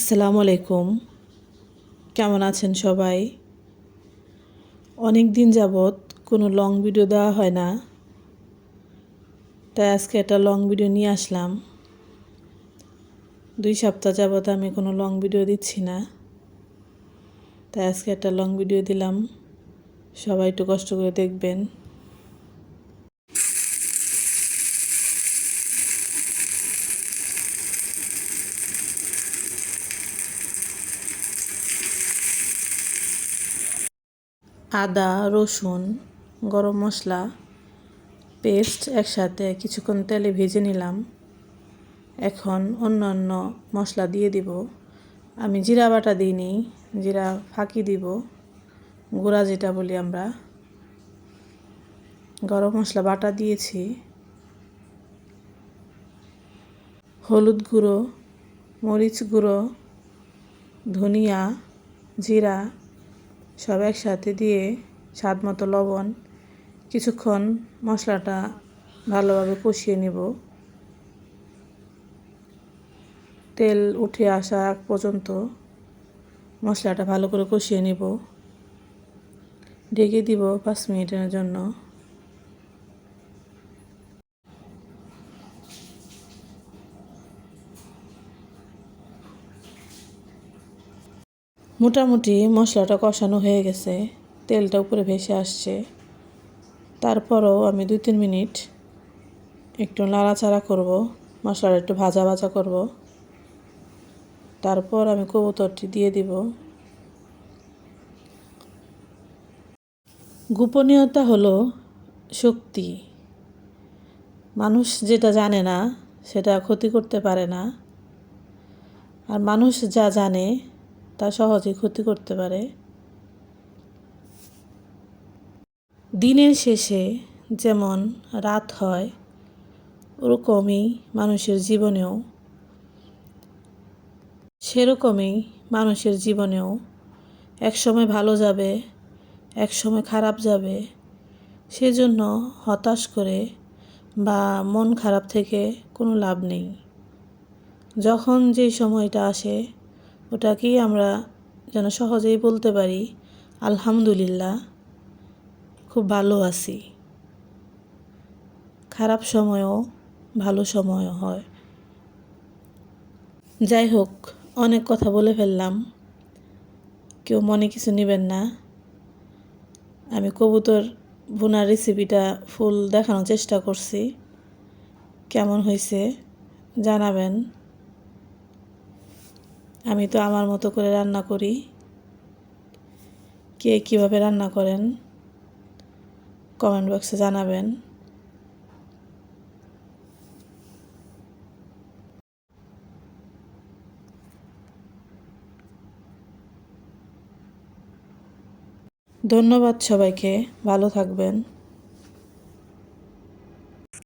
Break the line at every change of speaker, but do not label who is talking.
আসসালামু আলাইকুম। কেমন আছেন সবাই? অনেক দিন যাবৎ কোনো লং ভিডিও দেওয়া হয় না। তাই আজকে একটা লং ভিডিও নিয়ে আসলাম। দুই সপ্তাহ যাবৎ আমি কোনো লং ভিডিও দিচ্ছি না। তাই আজকে একটা লং ভিডিও দিলাম। সবাই একটু কষ্ট করে দেখবেন। আদা, রসুন, গরম মশলা, পেস্ট একসাথে কিছুক্ষণ তেলে ভেজে নিলাম। এখন অন্য অন্য মশলা দিয়ে দিব। আমি জিরা বাটা দিইনি, জিরা ফাঁকি দিব, গুঁড়া যেটা বলি আমরা। গরম মশলা বাটা দিয়েছি। হলুদ গুঁড়ো, মরিচ গুঁড়ো, ধনিয়া, জিরা সব একসাথে দিয়ে স্বাদ মতো লবণ, কিছুক্ষণ মশলাটা ভালোভাবে কষিয়ে নেব। তেল উঠে আসা আগ পর্যন্ত মশলাটা ভালো করে কষিয়ে নেব। ঢেকে দিব পাঁচ মিনিটের জন্য। মোটামুটি মশলাটা কষানো হয়ে গেছে, তেলটা উপরে ভেসে আসছে। তারপরও আমি দুই তিন মিনিট একটু নাড়াচাড়া করব, মশলাটা একটু ভাজা ভাজা করব। তারপর আমি কবুতরটি দিয়ে দিব। গোপনীয়তা হলো শক্তি। মানুষ যেটা জানে না, সেটা ক্ষতি করতে পারে না। আর মানুষ যা জানে তা সহজে ক্ষতি করতে পারে। দিনের শেষে যেমন রাত হয়, ওরকমই মানুষের জীবনেও। সেরকমই মানুষের জীবনেও। এক সময় ভালো যাবে এক সময় খারাপ যাবে। সেজন্য হতাশ করে বা মন খারাপ থেকে কোনো লাভ নেই। যখন যে সময়টা আসে ওটাকেই আমরা যেন সহজেই বলতে পারি, আলহামদুলিল্লাহ, খুব ভালো আছি। খারাপ সময়ও, ভালো সময়ও হয়। যাই হোক, অনেক কথা বলে ফেললাম। কেউ মনে কিছু নেবেন না। আমি কবুতর বোনার রেসিপিটা ফুল দেখানোর চেষ্টা করছি। কেমন হয়েছে জানাবেন। আমি তো আমার মতো করে রান্না করি। কে কীভাবে রান্না করেন? কমেন্ট বক্সে জানাবেন। ধন্যবাদ সবাইকে, ভালো থাকবেন।